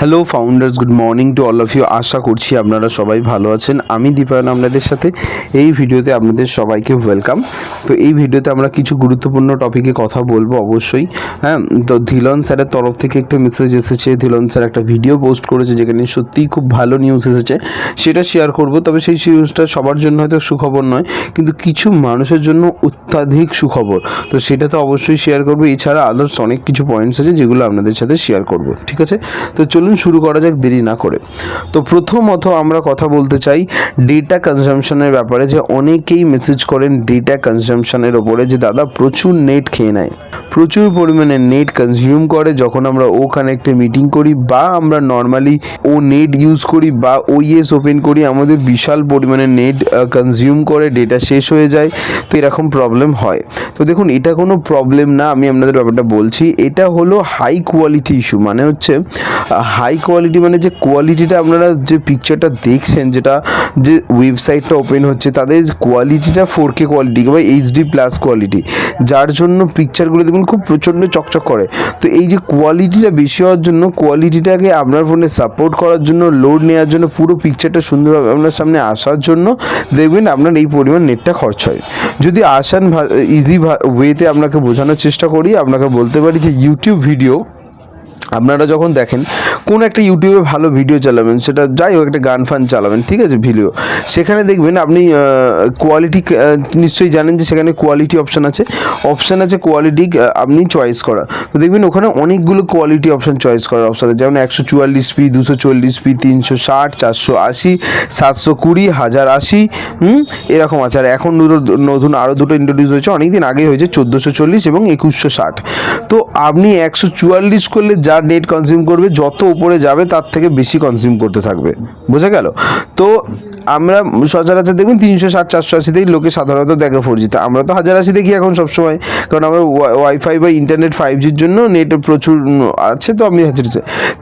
Hello founders good morning to all of you আশা করছি আপনারা সবাই ভালো আছেন। আমি দীপায়ন আপনাদের সাথে। এই ভিডিওতে আপনাদের সবাইকে ওয়েলকাম তো এই ভিডিওতে আমরা কিছু গুরুত্বপূর্ণ টপিকে কথা বলব অবশ্যই। হ্যাঁ তো ধিলন স্যারের তরফ থেকে একটা মেসেজ এসেছে। ধিলন স্যার একটা ভিডিও পোস্ট করেছে যেখানে সত্যিই খুব ভালো নিউজ এসেছে। সেটা শেয়ার করব, তবে সেই নিউজটা সবার জন্য হয়তো সুখবর নয়, কিন্তু কিছু মানুষের জন্য অত্যাধিক সুখবর। তো সেটা তো অবশ্যই শেয়ার করব। এছাড়া আদার্স অনেক কিছু পয়েন্টস আছে যেগুলো আপনাদের সাথে শেয়ার করব। ঠিক আছে? তো চলুন শুরু করা যাক, দেরি না করে। তো প্রথমত আমরা কথা বলতে চাই ডেটা কনজামশনের ব্যাপারে। যে অনেকেই মেসেজ করেন ডেটা কনজামশনের ওপরে যে, দাদা প্রচুর নেট খেয়ে নেয়। প্রচুর পরিমাণে নেট কনজিউম করে, যখন আমরা ও কানেক্টে মিটিং করি বা আমরা নর্মালি ও নেট ইউজ করি বা ও ওইএস ওপেন করি, আমাদের বিশাল পরিমাণে নেট কনজিউম করে ডেটা শেষ হয়ে যায়। তো এরকম প্রবলেম হয়। তো দেখুন, এটা কোনো প্রবলেম না, আমি আপনাদের ব্যাপারটা বলছি। এটা হলো হাই কোয়ালিটি ইস্যু মানে হচ্ছে হাই কোয়ালিটি মানে যে কোয়ালিটিটা আপনারা যে পিকচারটা দেখছেন, যেটা যে ওয়েবসাইটটা ওপেন হচ্ছে, তাদের কোয়ালিটিটা ফোর কে কোয়ালিটি বা এইচডি প্লাস কোয়ালিটি যার জন্য পিকচারগুলো দেখুন খুব প্রচণ্ড চকচক করে। তো এই যে কোয়ালিটিটা বেশি হওয়ার জন্য কোয়ালিটিটাকে আপনার ফোনে সাপোর্ট করার জন্য লোড নেওয়ার জন্য, পুরো পিকচারটা সুন্দরভাবে আপনার সামনে আসার জন্য দেখবেন আপনার এই পরিমাণ নেটটা খরচ হয়। যদি আসান ইজি ওয়েতে আপনাকে বোঝানোর চেষ্টা করি, আপনাকে বলতে পারি যে ইউটিউব ভিডিও আপনারা যখন দেখেন কোন একটা ইউটিউবে ভালো ভিডিও চালাবেন, সেটা যাই হোক একটা গান ফান চালাবেন, ঠিক আছে, ভিডিও। সেখানে দেখবেন আপনি কোয়ালিটি নিশ্চয়ই জানেন যে সেখানে কোয়ালিটি অপশান আছে। অপশান আছে কোয়ালিটি আপনি চয়েস করা তো দেখবেন ওখানে অনেকগুলো কোয়ালিটি অপশান চয়েস করার অপশান আছে। যেমন একশো চুয়াল্লিশ পি, দুশো চল্লিশ পি, তিনশো ষাট, চারশো আশি, সাতশো কুড়ি, হাজার আশি, হুম, এরকম আছে। আর এখন দুটো, নতুন আরও দুটো ইন্ট্রোডিউস হয়েছে অনেক দিন আগেই হয়েছে, চোদ্দোশো চল্লিশ এবং একুশশো ষাট। তো আপনি একশো চুয়াল্লিশ করলে যা নেট কনজিউম করবে যত উপরে যাবে তার থেকে বেশি কনজিউম করতে থাকবে। বোঝা গেল? তো আমরা সচরাচর দেখবেন তিনশো ষাট, চারশো আশিতেই লোকে সাধারণত দেখে ফোর জিতে আমরা তো হাজার আশি দেখি এখন সবসময়? কারণ আমরা ওয়াইফাই বা ইন্টারনেট ফাইভ জির জন্য নেট প্রচুর আছে তো আমি হাজার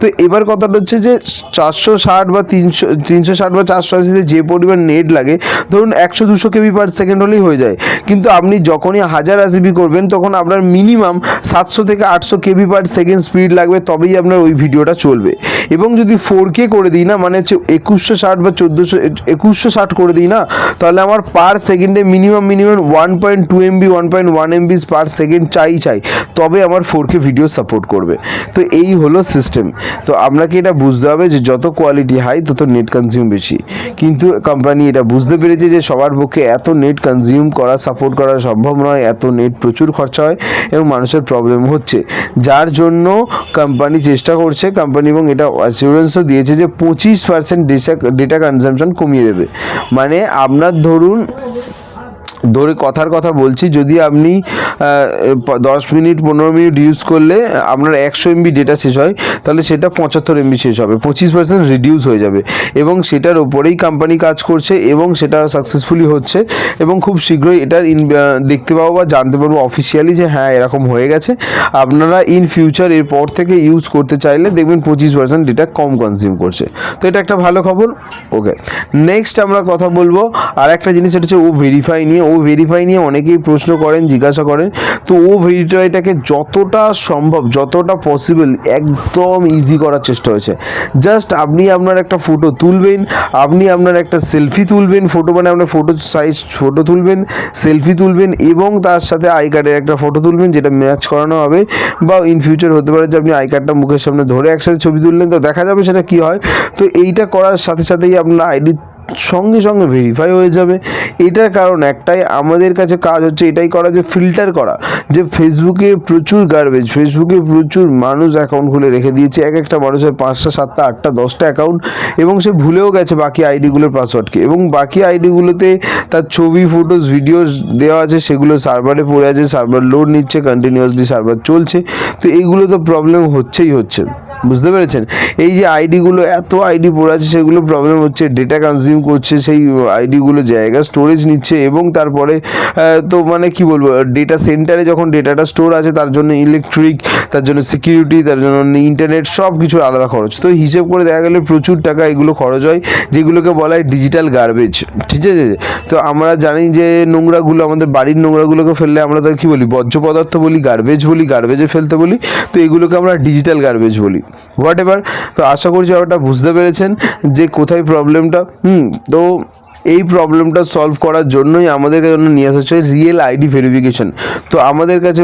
তো এবার কথাটা হচ্ছে যে চারশো ষাট বা তিনশো তিনশো ষাট বা চারশো আশিতে যে পরিমাণ নেট লাগে, ধরুন একশো দুশো কেবি পার সেকেন্ড হলেই হয়ে যায়। কিন্তু আপনি যখনই হাজার আশিবি করবেন, তখন আপনার মিনিমাম সাতশো থেকে আটশো কেবি পার সেকেন্ড স্পিড লাগবে, তবেই আপনার ওই ভিডিওটা চলবে। এবং যদি ফোর কে করে দিই না মানে হচ্ছে একুশশো ষাট বা চোদ্দোশো, একুশশো ষাট করে দিই না, তাহলে আমার পার সেকেন্ডে minimum minimum one point two MB one point one MBs per second চাই চাই। তবে আমার ফোর কে ভিডিও সাপোর্ট করবে। তো এই হলো সিস্টেম তো আপনাকে এটা বুঝতে হবে যে যত কোয়ালিটি হাই তত নেট কনজিউম বেশি। কিন্তু কোম্পানি এটা বুঝতে পেরেছে যে সবার পক্ষে এত নেট কনজিউম করা সাপোর্ট করা সম্ভব নয়, এত নেট প্রচুর খরচা হয় এবং মানুষের প্রবলেম হচ্ছে। যার জন্য কোম্পানি চেষ্টা করছে কোম্পানি এবং এটা অ্যাসিউরেন্সও দিয়েছে যে পঁচিশ পার্সেন্ট ডেটা কনজামশন কমিয়ে দেবে। মানে আপনার ধরুন ধরে কথার কথা বলছি, যদি আপনি দশ মিনিট, পনেরো মিনিট ইউজ করলে আপনার একশো এমবি ডেটা শেষ হয়, তাহলে সেটা পঁচাত্তর এমবি শেষ হবে, পঁচিশ পার্সেন্ট রিডিউস হয়ে যাবে এবং সেটার ওপরেই কোম্পানি কাজ করছে এবং সেটা সাকসেসফুলি হচ্ছে এবং খুব শীঘ্রই এটার ইন দেখতে পাবো বা জানতে পারব অফিসিয়ালি যে হ্যাঁ এরকম হয়ে গেছে। আপনারা ইন ফিউচার এরপর থেকে ইউজ করতে চাইলে দেখবেন পঁচিশ পার্সেন্ট ডেটা কম কনজিউম করছে। তো এটা একটা ভালো খবর ওকে নেক্সট আমরা কথা বলব আর একটা জিনিস এটা হচ্ছে ও ভেরিফাই নিয়ে। ও ভেরিফাই নিয়ে অনেকেই প্রশ্ন করেন, জিজ্ঞাসা করেন। তো ও ভেরিফাইটাকে যতটা সম্ভব, যতটা পসিবল একদম ইজি করার চেষ্টা হয়েছে। জাস্ট আপনি আপনার একটা ফটো তুলবেন, আপনি আপনার একটা সেলফি তুলবেন ফটো মানে আপনার ফটো সাইজ ফটো তুলবেন সেলফি তুলবেন, এবং তার সাথে আই কার্ডের একটা ফটো তুলবেন, যেটা ম্যাচ করানো হবে, বা ইন ফিউচার হতে পারে যে আপনি আই কার্ডটা মুখের সামনে ধরে একসাথে ছবি তুললেন, তো দেখা যাবে সেটা কী হয়। তো এইটা করার সাথে সাথেই আপনার আইডি সঙ্গে সঙ্গে ভেরিফাই হয়ে যাবে। এটার কারণ একটাই, আমাদের কাছে কাজ হচ্ছে এটাই করা যে ফিল্টার করা। যে ফেসবুকে প্রচুর গার্বেজ ফেসবুকে প্রচুর মানুষ অ্যাকাউন্ট খুলে রেখে দিয়েছে। এক একটা মানুষের পাঁচটা, সাতটা, আটটা, দশটা অ্যাকাউন্ট এবং সে ভুলেও গেছে বাকি আইডিগুলোর পাসওয়ার্ডকে এবং বাকি আইডিগুলোতে তার ছবি ফটোস ভিডিওস দেওয়া আছে, সেগুলো সার্ভারে পড়ে আছে সার্ভার লোড নিচ্ছে কন্টিনিউয়াসলি সার্ভার চলছে। তো এইগুলো তো প্রবলেম হচ্ছেই হচ্ছে। বুঝতে পেরেছেন? এই যে আইডিগুলো এত আইডি পড়ে আছে, সেগুলো প্রবলেম হচ্ছে ডেটা কনজিউম করছে, সেই আইডিগুলো জায়গা স্টোরেজ নিচ্ছে এবং তারপরে তো মানে কি বলব ডেটা সেন্টারে যখন ডেটাটা স্টোর আছে, তার জন্য ইলেকট্রিক তার জন্য সিকিউরিটি তার জন্য ইন্টারনেট সব কিছুর আলাদা খরচ। তো হিসেব করে দেখা গেলে প্রচুর টাকা এগুলো খরচ হয়, যেগুলোকে বলা হয় ডিজিটাল গার্বেজ ঠিক আছে? তো আমরা জানি যে নোংরাগুলো, আমাদের বাড়ির নোংরাগুলোকে ফেললে আমরা তাকে কী বলি, বর্জ্য পদার্থ বলি গার্বেজ বলি গার্বেজে ফেলতে বলি, তো এগুলোকে আমরা ডিজিটাল গার্বেজ বলি। হোয়াট এভার তো আশা করছি ব্যাপারটা বুঝতে পেরেছেন যে কোথায় প্রবলেমটা হুম, তো এই প্রবলেমটা সলভ করার জন্যই আমাদের জন্য নিয়ে আসা হচ্ছে রিয়েল আইডি ভেরিফিকেশন তো আমাদের কাছে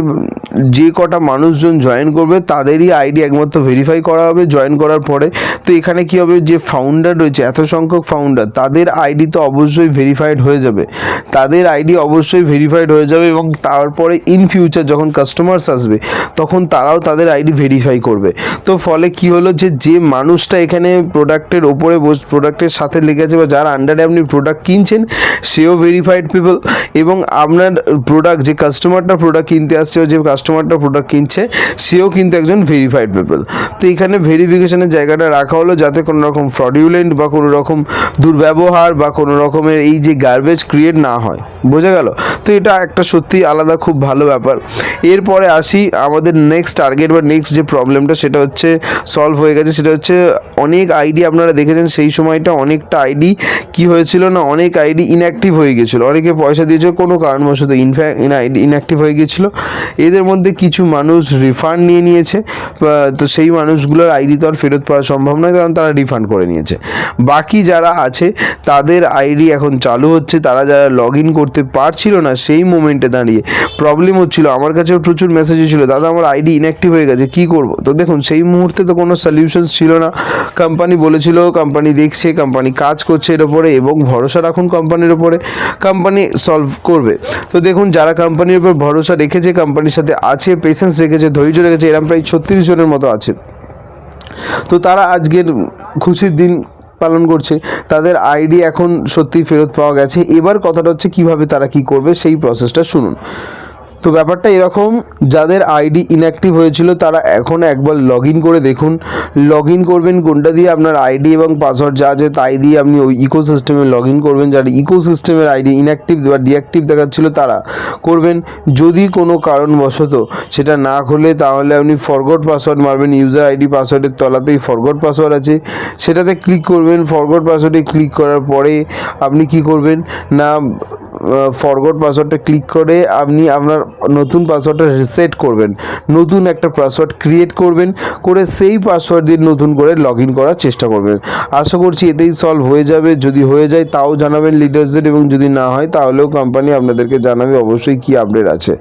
যে কটা মানুষজন জয়েন করবে তাদেরই আইডি একমাত্র ভেরিফাই করা হবে জয়েন করার পরে। তো এখানে কি হবে যে ফাউন্ডার রয়েছে, এত সংখ্যক ফাউন্ডার তাদের আইডি তো অবশ্যই ভেরিফাইড হয়ে যাবে। তাদের আইডি অবশ্যই ভেরিফাইড হয়ে যাবে এবং তারপরে ইন ফিউচার যখন কাস্টমার্স আসবে, তখন তারাও তাদের আইডি ভেরিফাই করবে। তো ফলে কি হলো যে যে মানুষটা এখানে প্রোডাক্টের ওপরে প্রোডাক্টের সাথে লেগে আছে বা যার আন্ডারে আপনি প্রোডাক্ট কিনছেন, সেও ভেরিফাইড পিপল এবং আপনার প্রোডাক্ট যে কাস্টমারটা প্রোডাক্ট কিনতে আসছে যে কাস্টমারটা প্রোডাক্ট কিনছে, সেও কিন্তু একজন ভেরিফাইড পিপল তো এখানে ভেরিফিকেশনের জায়গাটা রাখা হলো যাতে কোনো রকম ফ্রডিউলেন্ট বা কোনো রকম দুর্ব্যবহার বা কোনো রকমের এই যে গার্বেজ ক্রিয়েট না হয়। বোঝা গেল? তো এটা একটা সত্যি আলাদা খুব ভালো ব্যাপার। এরপরে আসি আমাদের নেক্সট টার্গেট বা নেক্সট যে প্রবলেমটা সেটা হচ্ছে সলভ হয়ে গেছে। সেটা হচ্ছে অনেক আইডি আপনারা দেখেছেন, সেই সময়টা অনেকটা আইডি কি হয়েছিল না, অনেক আইডি ইনঅ্যাক্টিভ হয়ে গিয়েছিল অনেকে পয়সা দিয়েছে, কোনো কারণবশত ইনফ্যাক্ট ইনঅ্যাক্টিভ হয়ে গিয়েছিল এদের মধ্যে কিছু মানুষ রিফান্ড নিয়ে নিয়েছে তো সেই মানুষগুলোর আইডি তো আর ফেরত পাওয়া সম্ভব নয়, কারণ তারা রিফান্ড করে নিয়েছে। বাকি যারা আছে, তাদের আইডি এখন চালু হচ্ছে, তারা যারা লগ ইন করতে পারছিল না, সেই মোমেন্টে দাঁড়িয়ে। প্রবলেম হচ্ছিল, আমার কাছেও প্রচুর মেসেজ ছিল দাদা, আমার আইডি ইনঅ্যাক্টিভ হয়ে গেছে, কি করব? তো দেখুন, সেই মুহূর্তে তো কোনো সলিউশনস ছিল না। কোম্পানি বলেছিল কোম্পানি দেখছে কোম্পানি কাজ করছে এর ওপরে এবং ভরসা রাখুন কোম্পানির ওপরে। কোম্পানি সলভ করবে। তো দেখুন, যারা কোম্পানির উপর ভরসা রেখেছে কোম্পানির সাথে আছে পেশেন্স রেখেছে, ধৈর্য রেখেছে, এরম প্রায় ছত্রিশ জনের মতো আছে। তো তারা আজকের খুশির দিন পালন করছে। তাদের আইডি এখন সত্যি ফেরত পাওয়া গেছে। এবার কথাটা হচ্ছে কীভাবে তারা কি করবে, সেই প্রসেসটা শুনুন। তো ব্যাপারটা এরকম, যাদের আইডি ইনঅ্যাক্টিভ হয়েছিল তারা এখন একবার লগ করে দেখুন। লগ করবেন কোনটা দিয়ে আপনার আইডি এবং পাসওয়ার্ড যা আছে তাই দিয়ে আপনি ওই ইকো সিস্টেমে লগ করবেন। যার ইকো সিস্টেমের আইডি ইনঅ্যাক্টিভ বা ডিঅ্যাক্টিভ দেখাচ্ছিল তারা করবেন। যদি কোনো কারণবশত সেটা না খুলে, তাহলে আপনি ফরগট পাসওয়ার্ড মারবেন। ইউজার আইডি পাসওয়ার্ডের তলাতেই ফরগট পাসওয়ার্ড আছে। সেটাতে ক্লিক করবেন। ফরগট পাসওয়ার্ডে ক্লিক করার পরে আপনি কি করবেন? না ফরগট পাসওয়ার্ডটা ক্লিক করে আপনি আপনার নতুন পাসওয়ার্ডটা রিসেট করবেন। নতুন একটা পাসওয়ার্ড ক্রিয়েট করবেন, করে সেই পাসওয়ার্ড দিয়ে নতুন করে লগ ইন করার চেষ্টা করবেন। আশা করছি এতেই সলভ হয়ে যাবে। যদি হয়ে যায় তাও জানাবেন লিডার্সদের এবং যদি না হয় তাহলেও কোম্পানি আপনাদেরকে জানাবে অবশ্যই কি আপডেট আছে।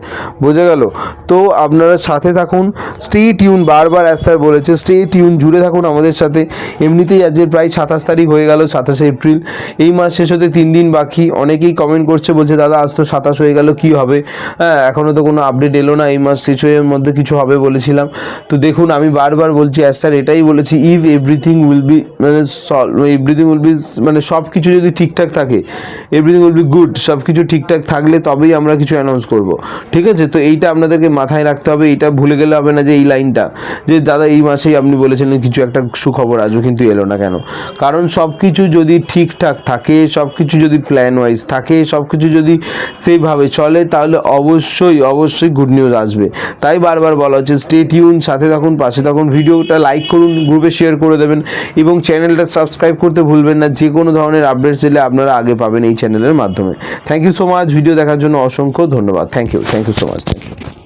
বোঝা গেল? তো আপনারা সাথে থাকুন। স্টে টিউন বারবার অ্যাজ স্যার বলেছে স্টে টিউন জুড়ে থাকুন আমাদের সাথে। এমনিতেই আজকের প্রায় সাতাশ তারিখ হয়ে গেল, সাতাশে এপ্রিল। এই মাস শেষ হতে তিন দিন বাকি। অনেকেই কমেন্ট করছে বলছে, দাদা, আজ তো সাতাশ হয়ে গেল, কি হবে? হ্যাঁ এখনও তো কোনো আপডেট এলো না, এই মাস এর মধ্যে কিছু হবে বলেছিলাম। তো দেখুন, আমি বারবার বলছি অ্যাজ স্যার, এটাই বলেছি ইফ এভরিথিং উইল বি মানে সলভ এভরিথিং উইল বি মানে সব কিছু যদি ঠিকঠাক থাকে এভরিথিং উইল বি গুড সব কিছু ঠিকঠাক থাকলে তবেই আমরা কিছু অ্যানাউন্স করব। ঠিক আছে? তো এইটা আপনাদেরকে মাথায় রাখতে হবে এটা ভুলে গেলে হবে না যে এই লাইনটা, যে দাদা, এই মাসেই আপনি বলেছিলেন, কিছু একটা সুখবর আসবে, কিন্তু এলো না কেন? কারণ সব কিছু যদি ঠিকঠাক থাকে, সব কিছু যদি প্ল্যান ওয়াইজ থাকে, সব কিছু যদি সেইভাবে চলে, তাহলে অবশ্যই অবশ্যই গুড নিউজ আসবে। তাই বারবার বলা হচ্ছে স্টেট ইউন সাথে থাকুন, পাশে থাকুন, ভিডিওটা লাইক করুন গ্রুপে শেয়ার করে দেবেন, এবং চ্যানেলটা সাবস্ক্রাইব করতে ভুলবেন না, যে কোনো ধরনের আপডেটস এলে আপনারা আগে পাবেন এই চ্যানেলের মাধ্যমে। Thank you so much video দেখার জন্য অসংখ্য ধন্যবাদ। Thank you thank you so much thank you